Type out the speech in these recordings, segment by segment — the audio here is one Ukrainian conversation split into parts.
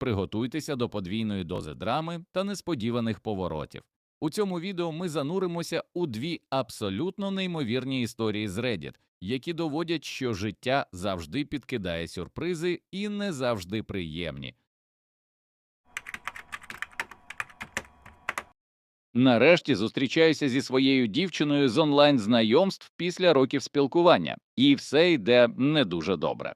Приготуйтеся до подвійної дози драми та несподіваних поворотів. У цьому відео ми зануримося у дві абсолютно неймовірні історії з Reddit, які доводять, що життя завжди підкидає сюрпризи і не завжди приємні. Нарешті зустрічаюся зі своєю дівчиною з онлайн знайомств після років спілкування, і все йде не дуже добре.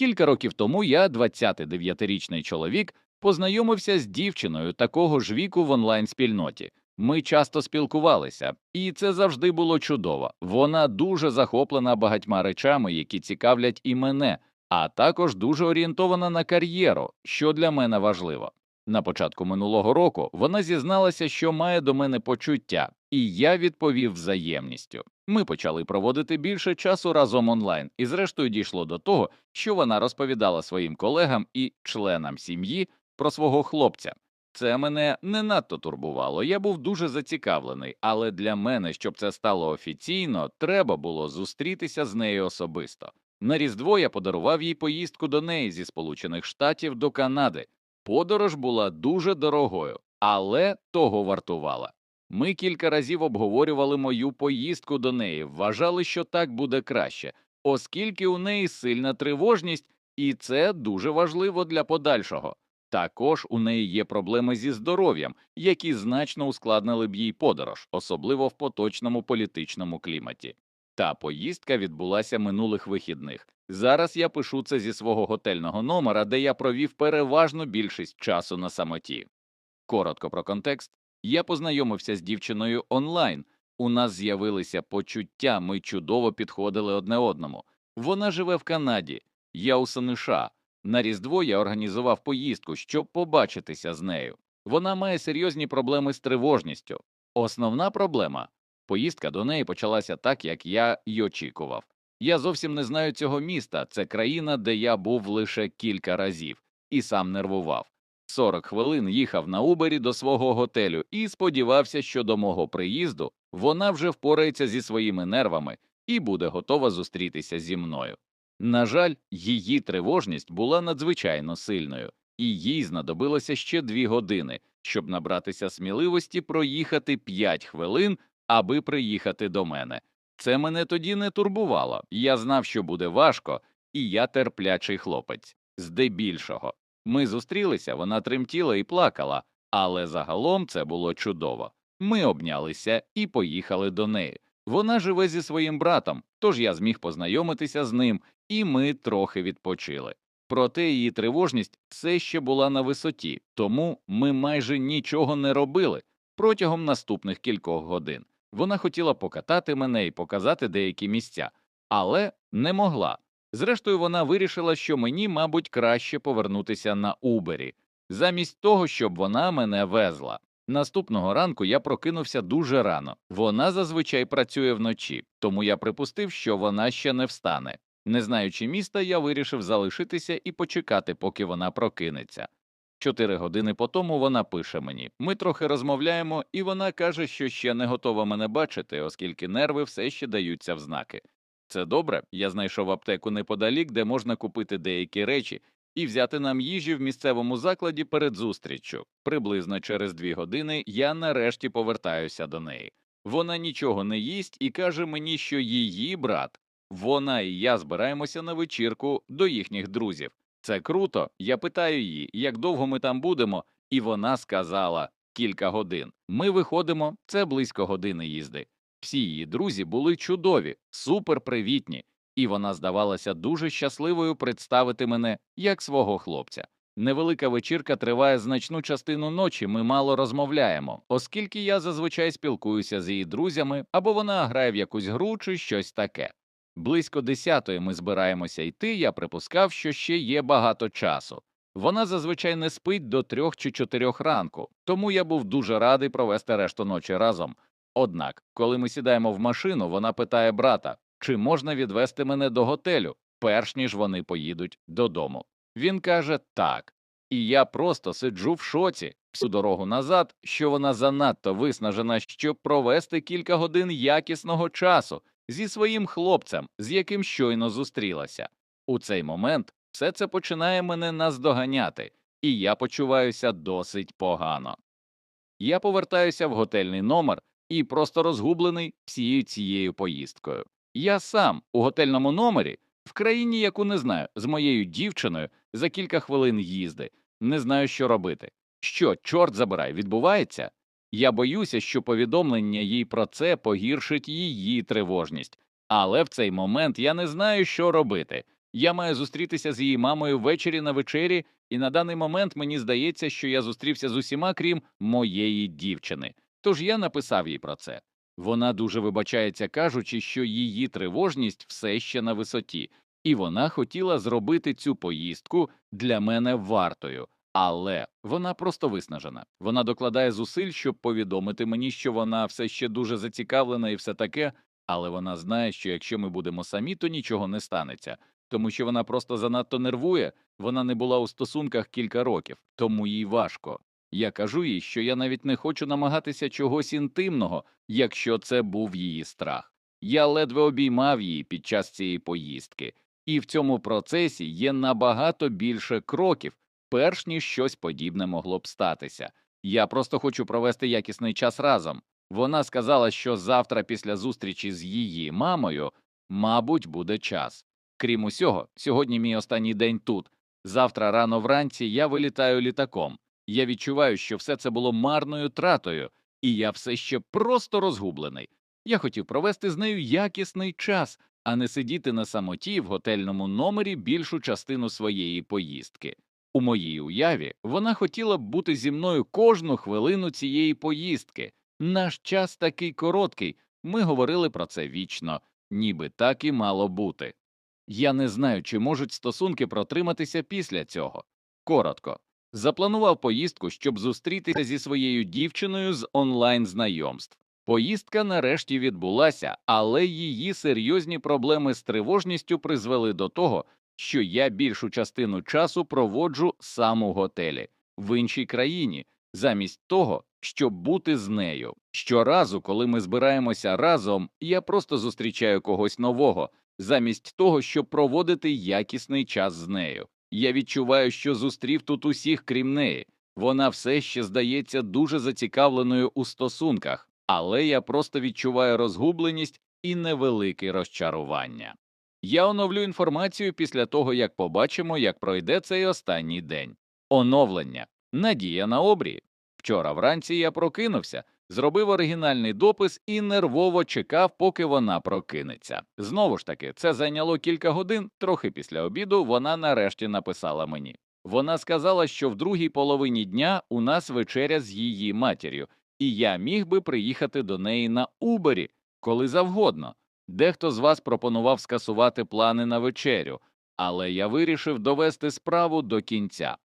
Кілька років тому я, 29-річний чоловік, познайомився з дівчиною такого ж віку в онлайн спільноті. Ми часто спілкувалися, і це завжди було чудово. Вона дуже захоплена багатьма речами, які цікавлять і мене, а також дуже орієнтована на кар'єру, що для мене важливо. На початку минулого року вона зізналася, що має до мене почуття, і я відповів взаємністю. Ми почали проводити більше часу разом онлайн, і зрештою дійшло до того, що вона розповідала своїм колегам і членам сім'ї про свого хлопця. Це мене не надто турбувало. Я був дуже зацікавлений, але для мене, щоб це стало офіційно, треба було зустрітися з нею особисто. На Різдво я подарував їй поїздку до неї зі Сполучених Штатів до Канади. Подорож була дуже дорогою, але того вартувала. Ми кілька разів обговорювали мою поїздку до неї, вважали, що так буде краще, оскільки у неї сильна тривожність, і це дуже важливо для подальшого. Також у неї є проблеми зі здоров'ям, які значно ускладнили б їй подорож, особливо в поточному політичному кліматі. Та поїздка відбулася минулих вихідних. Зараз я пишу це зі свого готельного номера, де я провів переважну більшість часу на самоті. Коротко про контекст. Я познайомився з дівчиною онлайн. У нас з'явилися почуття, ми чудово підходили одне одному. Вона живе в Канаді, я у США. На Різдво я організував поїздку, щоб побачитися з нею. Вона має серйозні проблеми з тривожністю. Основна проблема поїздка до неї почалася так, як я й очікував. Я зовсім не знаю цього міста, це країна, де я був лише кілька разів, і сам нервував. 40 хвилин їхав на Убері до свого готелю і сподівався, що до мого приїзду вона вже впорається зі своїми нервами і буде готова зустрітися зі мною. На жаль, її тривожність була надзвичайно сильною, і їй знадобилося ще дві години, щоб набратися сміливості проїхати 5 хвилин, аби приїхати до мене. Це мене тоді не турбувало. Я знав, що буде важко, і я терплячий хлопець. Здебільшого. Ми зустрілися, вона тремтіла і плакала, але загалом це було чудово. Ми обнялися і поїхали до неї. Вона живе зі своїм братом, тож я зміг познайомитися з ним, і ми трохи відпочили. Проте її тривожність все ще була на висоті, тому ми майже нічого не робили протягом наступних кількох годин. Вона хотіла покатати мене і показати деякі місця, але не могла. Зрештою, вона вирішила, що мені, мабуть, краще повернутися на Убері, замість того, щоб вона мене везла. Наступного ранку я прокинувся дуже рано. Вона зазвичай працює вночі, тому я припустив, що вона ще не встане. Не знаючи міста, я вирішив залишитися і почекати, поки вона прокинеться. Чотири години по тому вона пише мені. Ми трохи розмовляємо, і вона каже, що ще не готова мене бачити, оскільки нерви все ще даються в знаки. Це добре, я знайшов аптеку неподалік, де можна купити деякі речі, і взяти нам їжі в місцевому закладі перед зустріччю. Приблизно через дві години я нарешті повертаюся до неї. Вона нічого не їсть і каже мені, що її брат, вона і я збираємося на вечірку до їхніх друзів. Це круто. Я питаю її, як довго ми там будемо, і вона сказала кілька годин. Ми виходимо, це близько години їзди. Всі її друзі були чудові, суперпривітні, і вона здавалася дуже щасливою представити мене як свого хлопця. Невелика вечірка триває значну частину ночі. Ми мало розмовляємо, оскільки я зазвичай спілкуюся з її друзями або вона грає в якусь гру чи щось таке. Близько десятої ми збираємося йти. Я припускав, що ще є багато часу. Вона зазвичай не спить до трьох чи чотирьох ранку, тому я був дуже радий провести решту ночі разом. Однак, коли ми сідаємо в машину, вона питає брата, чи можна відвести мене до готелю, перш ніж вони поїдуть додому. Він каже так, і я просто сиджу в шоці всю дорогу назад, що вона занадто виснажена, щоб провести кілька годин якісного часу зі своїм хлопцем, з яким щойно зустрілася. У цей момент все це починає мене наздоганяти. і я почуваюся досить погано. Я повертаюся в готельний номер і просто розгублений всією цією поїздкою. Я сам у готельному номері, в країні, яку не знаю, з моєю дівчиною за кілька хвилин їзди, не знаю, що робити. Що, чорт забирай, відбувається? Я боюся, що повідомлення їй про це погіршить її тривожність, але в цей момент я не знаю, що робити. Я маю зустрітися з її мамою ввечері на вечері, і на даний момент мені здається, що я зустрівся з усіма, крім моєї дівчини. Тож я написав їй про це. Вона дуже вибачається, кажучи, що її тривожність все ще на висоті, і вона хотіла зробити цю поїздку для мене вартою. Але вона просто виснажена. Вона докладає зусиль, щоб повідомити мені, що вона все ще дуже зацікавлена і все таке, але вона знає, що якщо ми будемо самі, то нічого не станеться, тому що вона просто занадто нервує, вона не була у стосунках кілька років, тому їй важко. Я кажу їй, що я навіть не хочу намагатися чогось інтимного, якщо це був її страх. Я ледве обіймав її під час цієї поїздки, і в цьому процесі є набагато більше кроків, перш ніж щось подібне могло б статися. Я просто хочу провести якісний час разом. Вона сказала, що завтра після зустрічі з її мамою, мабуть, буде час. Крім усього, сьогодні мій останній день тут. Завтра рано вранці я вилітаю літаком. Я відчуваю, що все це було марною тратою, і я все ще просто розгублений. Я хотів провести з нею якісний час, а не сидіти на самоті в готельному номері більшу частину своєї поїздки. У моїй уяві вона хотіла б бути зі мною кожну хвилину цієї поїздки. Наш час такий короткий, ми говорили про це вічно, ніби так і мало бути. Я не знаю, чи можуть стосунки протриматися після цього. Коротко, запланував поїздку, щоб зустрітися зі своєю дівчиною з онлайн знайомств. Поїздка нарешті відбулася, але її серйозні проблеми з тривожністю призвели до того, що я більшу частину часу проводжу сам у готелі в іншій країні, замість того, щоб бути з нею. Щоразу, коли ми збираємося разом, я просто зустрічаю когось нового, замість того, щоб проводити якісний час з нею. Я відчуваю, що зустрів тут усіх, крім неї. Вона все ще здається дуже зацікавленою у стосунках, але я просто відчуваю розгубленість і невелике розчарування. Я оновлю інформацію після того, як побачимо, як пройде цей останній день. Оновлення. Надія на обрії. Вчора вранці я прокинувся, зробив оригінальний допис і нервово чекав, поки вона прокинеться. Знову ж таки, це зайняло кілька годин, трохи після обіду вона нарешті написала мені. Вона сказала, що в другій половині дня у нас вечеря з її матір'ю, і я міг би приїхати до неї на Убері, коли завгодно. Дехто з вас пропонував скасувати плани на вечерю, але я вирішив довести справу до кінця.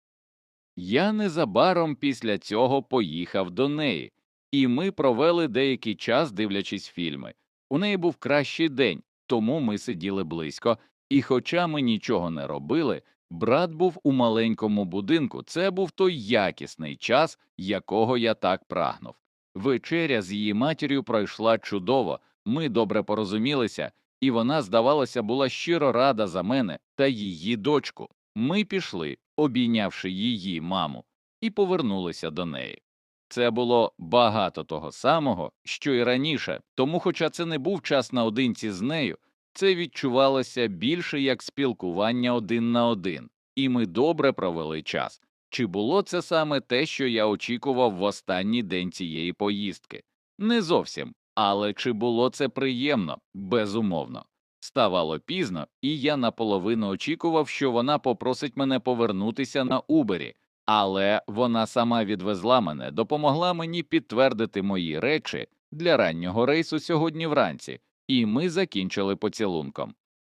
Я незабаром після цього поїхав до неї, і ми провели деякий час, дивлячись фільми. У неї був кращий день, тому ми сиділи близько, і, хоча ми нічого не робили, брат був у маленькому будинку. Це був той якісний час, якого я так прагнув. Вечеря з її матір'ю пройшла чудово. Ми добре порозумілися, і вона, здавалося, була щиро рада за мене та її дочку. Ми пішли, обійнявши її маму, і повернулися до неї. Це було багато того самого, що й раніше, тому, хоча це не був час наодинці з нею, це відчувалося більше як спілкування один на один, і ми добре провели час. Чи було це саме те, що я очікував в останній день цієї поїздки? Не зовсім, але чи було це приємно? Безумовно. Ставало пізно, і я наполовину очікував, що вона попросить мене повернутися на Убері, але вона сама відвезла мене, допомогла мені підтвердити мої речі для раннього рейсу сьогодні вранці, і ми закінчили поцілунком.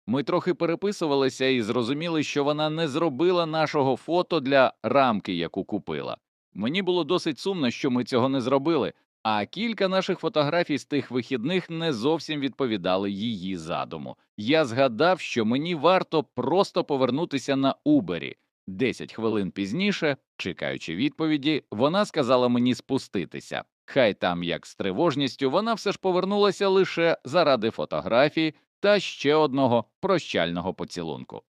Ми трохи переписувалися і зрозуміли, що вона не зробила нашого фото для рамки, яку купила. Мені було досить сумно, що ми цього не зробили, а кілька наших фотографій з тих вихідних не зовсім відповідали її задуму. Я згадав, що мені варто просто повернутися на Убері. Десять хвилин пізніше, чекаючи відповіді, вона сказала мені спуститися. Хай там як з тривожністю, вона все ж повернулася лише заради фотографії та ще одного прощального поцілунку.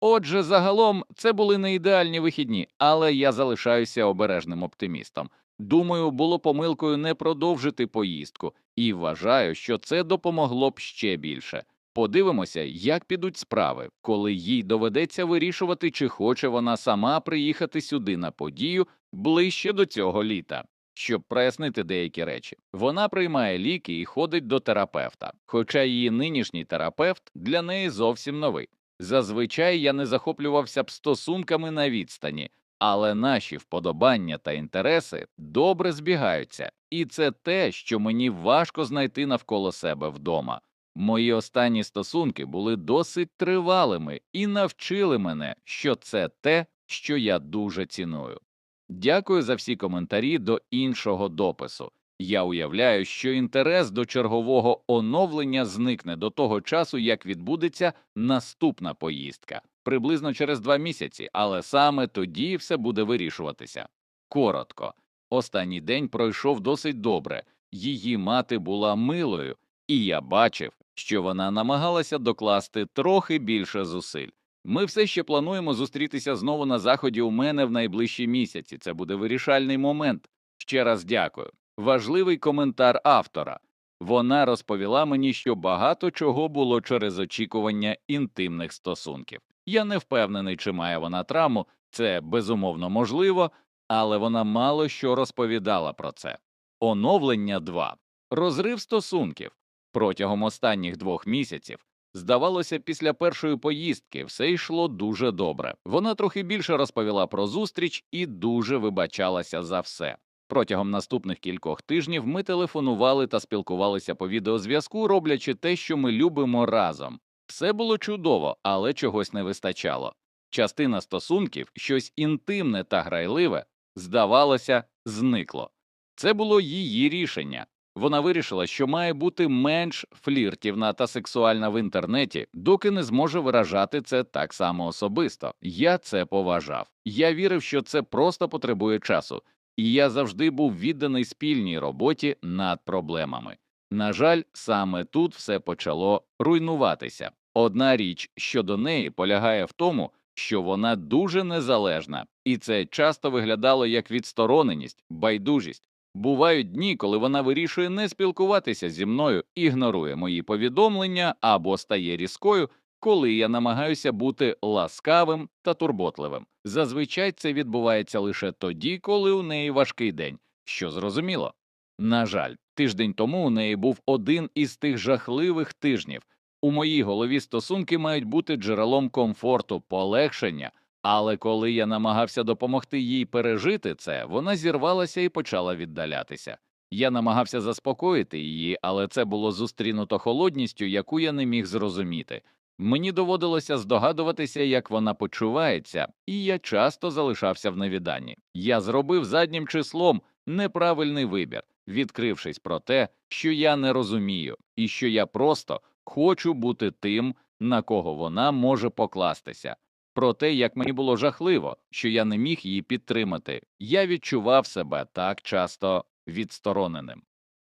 Отже, загалом це були не ідеальні вихідні, але я залишаюся обережним оптимістом. Думаю, було помилкою не продовжити поїздку, і вважаю, що це допомогло б ще більше. Подивимося, як підуть справи, коли їй доведеться вирішувати, чи хоче вона сама приїхати сюди на подію ближче до цього літа. Щоб прояснити деякі речі, вона приймає ліки і ходить до терапевта, хоча її нинішній терапевт для неї зовсім новий. Зазвичай я не захоплювався б стосунками на відстані, але наші вподобання та інтереси добре збігаються, і це те, що мені важко знайти навколо себе вдома. Мої останні стосунки були досить тривалими і навчили мене, що це те, що я дуже ціную. Дякую за всі коментарі до іншого допису. Я уявляю, що інтерес до чергового оновлення зникне до того часу, як відбудеться наступна поїздка, приблизно через два місяці, але саме тоді все буде вирішуватися. Коротко, останній день пройшов досить добре. Її мати була милою, і я бачив, що вона намагалася докласти трохи більше зусиль. Ми все ще плануємо зустрітися знову на заході у мене в найближчі місяці. Це буде вирішальний момент. Ще раз дякую. Важливий коментар автора. Вона розповіла мені, що багато чого було через очікування інтимних стосунків. Я не впевнений, чи має вона травму, це безумовно можливо, але вона мало що розповідала про це. Оновлення 2. Розрив стосунків. Протягом останніх двох місяців, здавалося, після першої поїздки все йшло дуже добре. Вона трохи більше розповіла про зустріч і дуже вибачалася за все. Протягом наступних кількох тижнів ми телефонували та спілкувалися по відеозв'язку, роблячи те, що ми любимо разом. Все було чудово, але чогось не вистачало. Частина стосунків, щось інтимне та грайливе, здавалося, зникло. Це було її рішення. Вона вирішила, що має бути менш фліртівна та сексуальна в інтернеті, доки не зможе виражати це так само особисто. Я це поважав. Я вірив, що це просто потребує часу, і я завжди був відданий спільній роботі над проблемами. На жаль, саме тут все почало руйнуватися. Одна річ щодо неї полягає в тому, що вона дуже незалежна, і це часто виглядало як відстороненість, байдужість. Бувають дні, коли вона вирішує не спілкуватися зі мною, ігнорує мої повідомлення або стає різкою, коли я намагаюся бути ласкавим та турботливим. Зазвичай це відбувається лише тоді, коли у неї важкий день, що зрозуміло. На жаль, тиждень тому у неї був один із тих жахливих тижнів. У моїй голові стосунки мають бути джерелом комфорту, полегшення. Але коли я намагався допомогти їй пережити це, вона зірвалася і почала віддалятися. Я намагався заспокоїти її, але це було зустрінуто холодністю, яку я не міг зрозуміти. Мені доводилося здогадуватися, як вона почувається, і я часто залишався в невіданні. Я зробив заднім числом неправильний вибір, відкрившись про те, що я не розумію, і що я просто хочу бути тим, на кого вона може покластися. Про те, як мені було жахливо, що я не міг її підтримати, я відчував себе так часто відстороненим.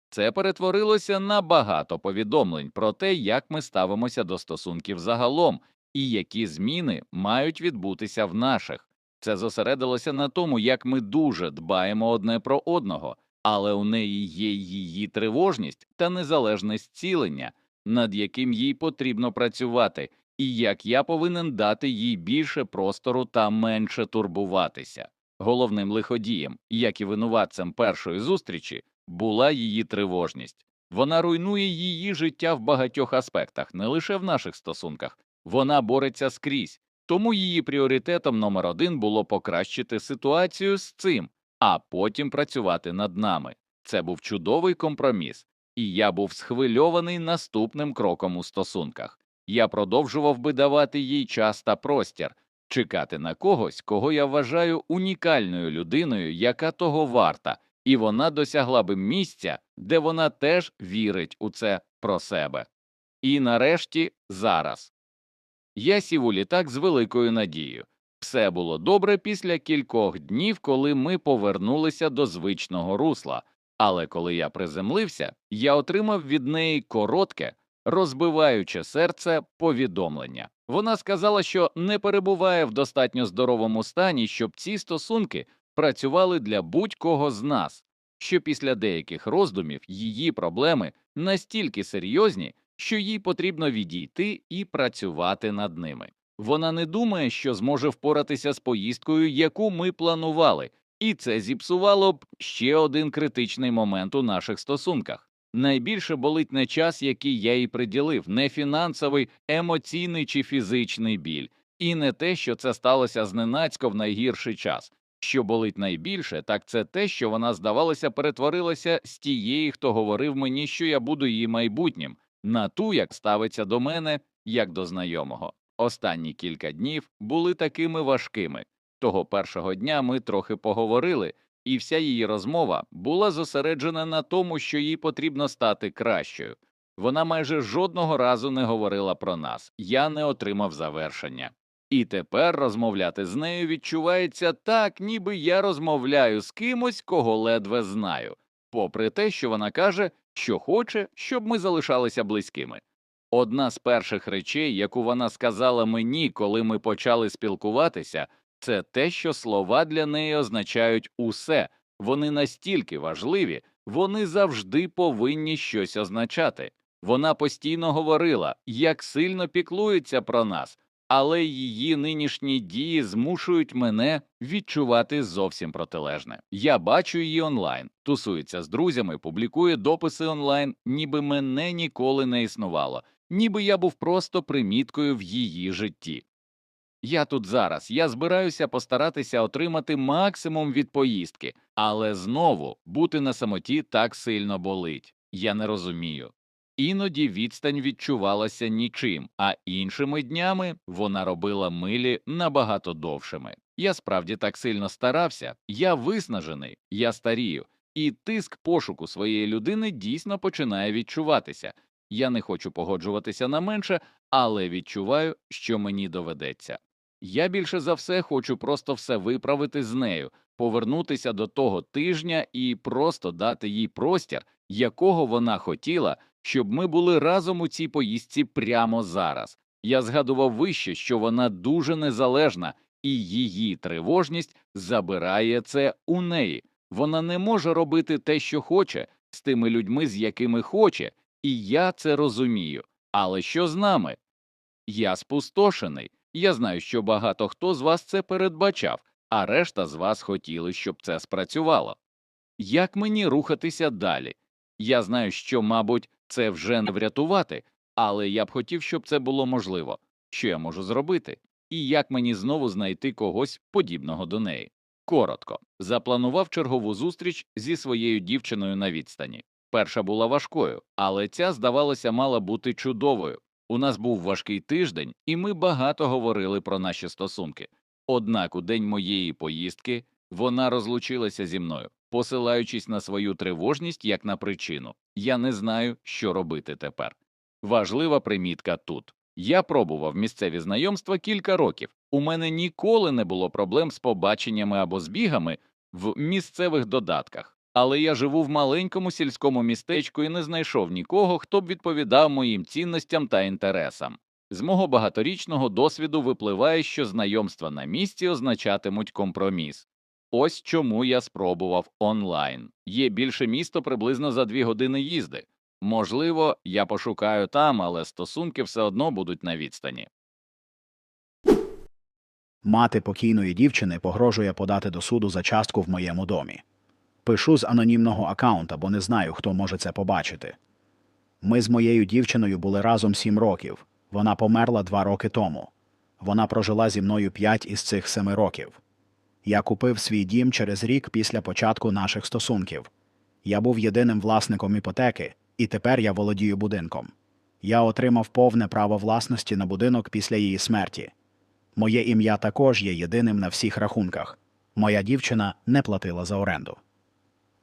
Це перетворилося на багато повідомлень про те, як ми ставимося до стосунків загалом і які зміни мають відбутися в наших. Це зосередилося на тому, як ми дуже дбаємо одне про одного, але у неї є її тривожність та незалежне зцілення, над яким їй потрібно працювати, і як я повинен дати їй більше простору та менше турбуватися. Головним лиходієм, як і винуватцем першої зустрічі, була її тривожність. Вона руйнує її життя в багатьох аспектах, не лише в наших стосунках. Вона бореться скрізь, тому її пріоритетом номер один було покращити ситуацію з цим, а потім працювати над нами. Це був чудовий компроміс, і я був схвильований наступним кроком у стосунках. Я продовжував би давати їй час та простір, чекати на когось, кого я вважаю унікальною людиною, яка того варта, і вона досягла би місця, де вона теж вірить у це про себе. І нарешті зараз. Я сів у літак з великою надією. Все було добре після кількох днів, коли ми повернулися до звичного русла, але коли я приземлився, я отримав від неї коротке, розбиваюче серце повідомлення. Вона сказала, що не перебуває в достатньо здоровому стані, щоб ці стосунки працювали для будь-кого з нас, що після деяких роздумів її проблеми настільки серйозні, що їй потрібно відійти і працювати над ними. Вона не думає, що зможе впоратися з поїздкою, яку ми планували, і це зіпсувало б ще один критичний момент у наших стосунках. Найбільше болить не час, який я їй приділив, не фінансовий, емоційний чи фізичний біль, і не те, що це сталося зненацько в найгірший час. Що болить найбільше, так це те, що вона, здавалося, перетворилася з тієї, хто говорив мені, що я буду її майбутнім, на ту, як ставиться до мене, як до знайомого. Останні кілька днів були такими важкими. Того першого дня ми трохи поговорили, і вся її розмова була зосереджена на тому, що їй потрібно стати кращою. Вона майже жодного разу не говорила про нас, я не отримав завершення. І тепер розмовляти з нею відчувається так, ніби я розмовляю з кимось, кого ледве знаю, попри те, що вона каже, що хоче, щоб ми залишалися близькими. Одна з перших речей, яку вона сказала мені, коли ми почали спілкуватися, це те, що слова для неї означають усе, вони настільки важливі, вони завжди повинні щось означати. Вона постійно говорила, як сильно піклується про нас, але її нинішні дії змушують мене відчувати зовсім протилежне. Я бачу її онлайн, тусується з друзями, публікує дописи онлайн, ніби мене ніколи не існувало, ніби я був просто приміткою в її житті. Я тут зараз, я збираюся постаратися отримати максимум від поїздки, але знову бути на самоті так сильно болить. Я не розумію. Іноді відстань відчувалася нічим, а іншими днями вона робила милі набагато довшими. Я справді так сильно старався, я виснажений, я старію, і тиск пошуку своєї людини дійсно починає відчуватися. Я не хочу погоджуватися на менше, але відчуваю, що мені доведеться. Я більше за все хочу просто все виправити з нею, повернутися до того тижня і просто дати їй простір, якого вона хотіла, щоб ми були разом у цій поїздці прямо зараз. Я згадував вище, що вона дуже незалежна, і її тривожність забирає це у неї. Вона не може робити те, що хоче, з тими людьми, з якими хоче, і я це розумію. Але що з нами? Я спустошений. Я знаю, що багато хто з вас це передбачав, а решта з вас хотіли, щоб це спрацювало. Як мені рухатися далі? Я знаю, що, мабуть, це вже не врятувати, але я б хотів, щоб це було можливо. Що я можу зробити? І як мені знову знайти когось подібного до неї? Коротко, запланував чергову зустріч зі своєю дівчиною на відстані. Перша була важкою, але ця, здавалося, мала бути чудовою. У нас був важкий тиждень, і ми багато говорили про наші стосунки. Однак у день моєї поїздки вона розлучилася зі мною, посилаючись на свою тривожність як на причину. Я не знаю, що робити тепер. Важлива примітка тут. Я пробував місцеві знайомства кілька років. У мене ніколи не було проблем з побаченнями або збігами в місцевих додатках. Але я живу в маленькому сільському містечку і не знайшов нікого, хто б відповідав моїм цінностям та інтересам. З мого багаторічного досвіду випливає, що знайомства на місці означатимуть компроміс. Ось чому я спробував онлайн. Є більше місто приблизно за дві години їзди. Можливо, я пошукаю там, але стосунки все одно будуть на відстані. Мати покійної дівчини погрожує подати до суду за частку в моєму домі. Пишу з анонімного акаунта, бо не знаю, хто може це побачити. Ми з моєю дівчиною були разом сім років. Вона померла два роки тому. Вона прожила зі мною п'ять із цих семи років. Я купив свій дім через рік після початку наших стосунків. Я був єдиним власником іпотеки, і тепер я володію будинком. Я отримав повне право власності на будинок після її смерті. Моє ім'я також є єдиним на всіх рахунках. Моя дівчина не платила за оренду.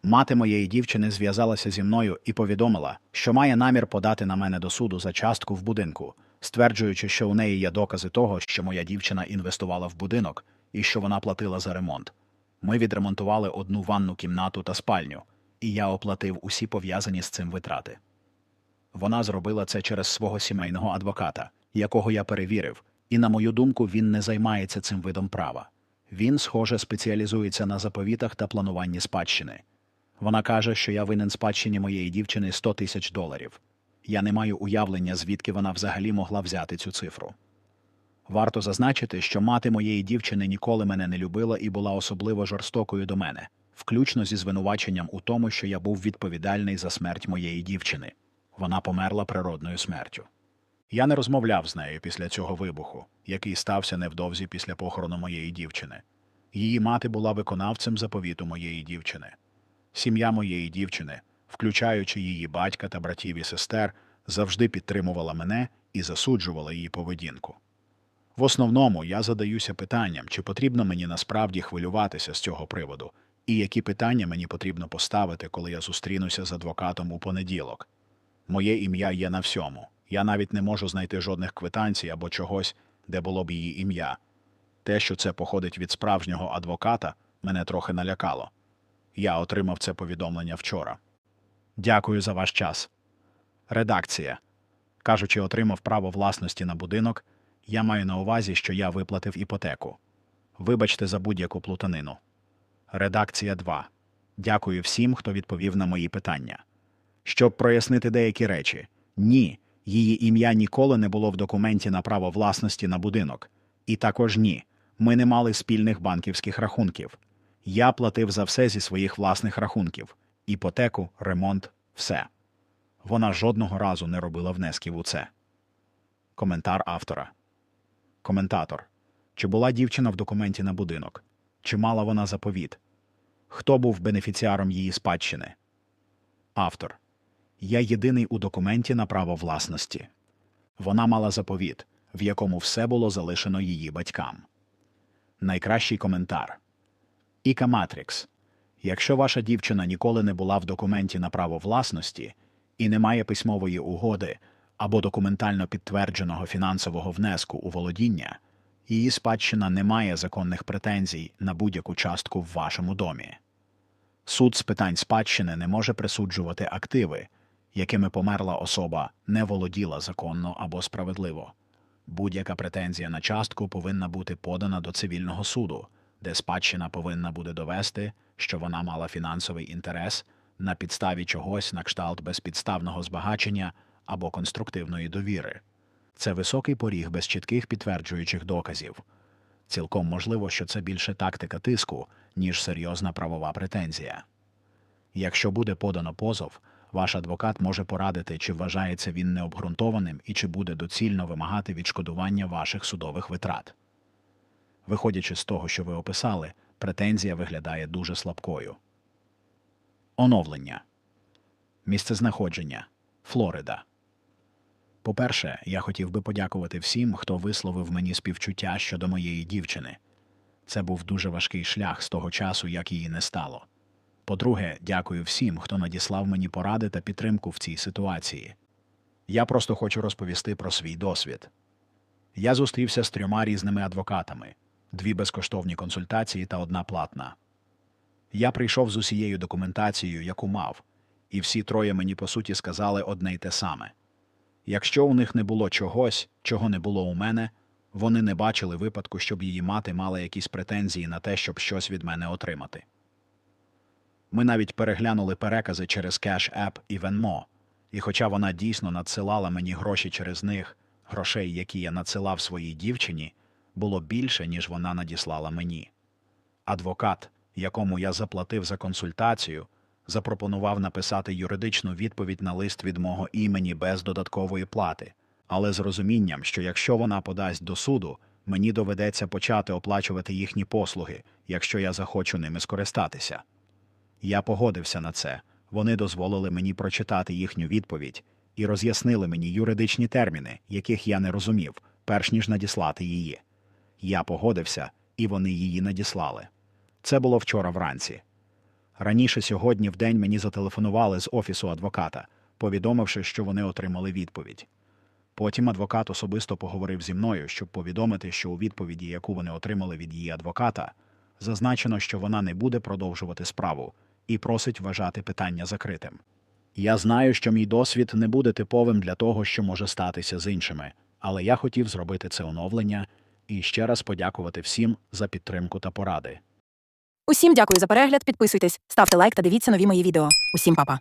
Мати моєї дівчини зв'язалася зі мною і повідомила, що має намір подати на мене до суду за частку в будинку, стверджуючи, що у неї є докази того, що моя дівчина інвестувала в будинок і що вона платила за ремонт. Ми відремонтували одну ванну кімнату та спальню, і я оплатив усі пов'язані з цим витрати. Вона зробила це через свого сімейного адвоката, якого я перевірив, і, на мою думку, він не займається цим видом права. Він, схоже, спеціалізується на заповітах та плануванні спадщини. Вона каже, що я винен спадщині моєї дівчини 100 тисяч доларів. Я не маю уявлення, звідки вона взагалі могла взяти цю цифру. Варто зазначити, що мати моєї дівчини ніколи мене не любила і була особливо жорстокою до мене, включно зі звинуваченням у тому, що я був відповідальний за смерть моєї дівчини. Вона померла природною смертю. Я не розмовляв з нею після цього вибуху, який стався невдовзі після похорону моєї дівчини. Її мати була виконавцем заповіту моєї дівчини. Сім'я моєї дівчини, включаючи її батька та братів і сестер, завжди підтримувала мене і засуджувала її поведінку. В основному я задаюся питанням, чи потрібно мені насправді хвилюватися з цього приводу, і які питання мені потрібно поставити, коли я зустрінуся з адвокатом у понеділок. Моє ім'я є на всьому. Я навіть не можу знайти жодних квитанцій або чогось, де було б її ім'я. Те, що це походить від справжнього адвоката, мене трохи налякало. Я отримав це повідомлення вчора. Дякую за ваш час. Редакція. Кажучи, отримав право власності на будинок, я маю на увазі, що я виплатив іпотеку. Вибачте за будь-яку плутанину. Редакція 2. Дякую всім, хто відповів на мої питання. Щоб прояснити деякі речі, ні, її ім'я ніколи не було в документі на право власності на будинок. І також ні, ми не мали спільних банківських рахунків. Я платив за все зі своїх власних рахунків: іпотеку, ремонт, все. Вона жодного разу не робила внесків у це. Коментар автора. Коментатор. Чи була дівчина в документі на будинок? Чи мала вона заповіт? Хто був бенефіціаром її спадщини? Автор. Я єдиний у документі на право власності. Вона мала заповіт, в якому все було залишено її батькам. Найкращий коментар. Іка Матрікс. Якщо ваша дівчина ніколи не була в документі на право власності і не має письмової угоди або документально підтвердженого фінансового внеску у володіння, її спадщина не має законних претензій на будь-яку частку в вашому домі. Суд з питань спадщини не може присуджувати активи, якими померла особа не володіла законно або справедливо. Будь-яка претензія на частку повинна бути подана до цивільного суду, де спадщина повинна буде довести, що вона мала фінансовий інтерес на підставі чогось на кшталт безпідставного збагачення або конструктивної довіри. Це високий поріг без чітких підтверджуючих доказів. Цілком можливо, що це більше тактика тиску, ніж серйозна правова претензія. Якщо буде подано позов, ваш адвокат може порадити, чи вважається він необґрунтованим і чи буде доцільно вимагати відшкодування ваших судових витрат. Виходячи з того, що ви описали, претензія виглядає дуже слабкою. Оновлення. Місцезнаходження. Флорида. По-перше, я хотів би подякувати всім, хто висловив мені співчуття щодо моєї дівчини. Це був дуже важкий шлях з того часу, як її не стало. По-друге, дякую всім, хто надіслав мені поради та підтримку в цій ситуації. Я просто хочу розповісти про свій досвід. Я зустрівся з трьома різними адвокатами, дві безкоштовні консультації та одна платна. Я прийшов з усією документацією, яку мав, і всі троє мені по суті сказали одне й те саме. Якщо у них не було чогось, чого не було у мене, вони не бачили випадку, щоб її мати мала якісь претензії на те, щоб щось від мене отримати. Ми навіть переглянули перекази через Cash App і Venmo, і хоча вона дійсно надсилала мені гроші через них, грошей, які я надсилав своїй дівчині, було більше, ніж вона надіслала мені. Адвокат, якому я заплатив за консультацію, запропонував написати юридичну відповідь на лист від мого імені без додаткової плати, але з розумінням, що якщо вона подасть до суду, мені доведеться почати оплачувати їхні послуги, якщо я захочу ними скористатися. Я погодився на це. Вони дозволили мені прочитати їхню відповідь і роз'яснили мені юридичні терміни, яких я не розумів, перш ніж надіслати її. Я погодився, і вони її надіслали. Це було вчора вранці. Раніше сьогодні в день мені зателефонували з офісу адвоката, повідомивши, що вони отримали відповідь. Потім адвокат особисто поговорив зі мною, щоб повідомити, що у відповіді, яку вони отримали від її адвоката, зазначено, що вона не буде продовжувати справу і просить вважати питання закритим. Я знаю, що мій досвід не буде типовим для того, що може статися з іншими, але я хотів зробити це оновлення і ще раз подякувати всім за підтримку та поради. Усім дякую за перегляд. Підписуйтесь, ставте лайк та дивіться нові мої відео. Усім па-па.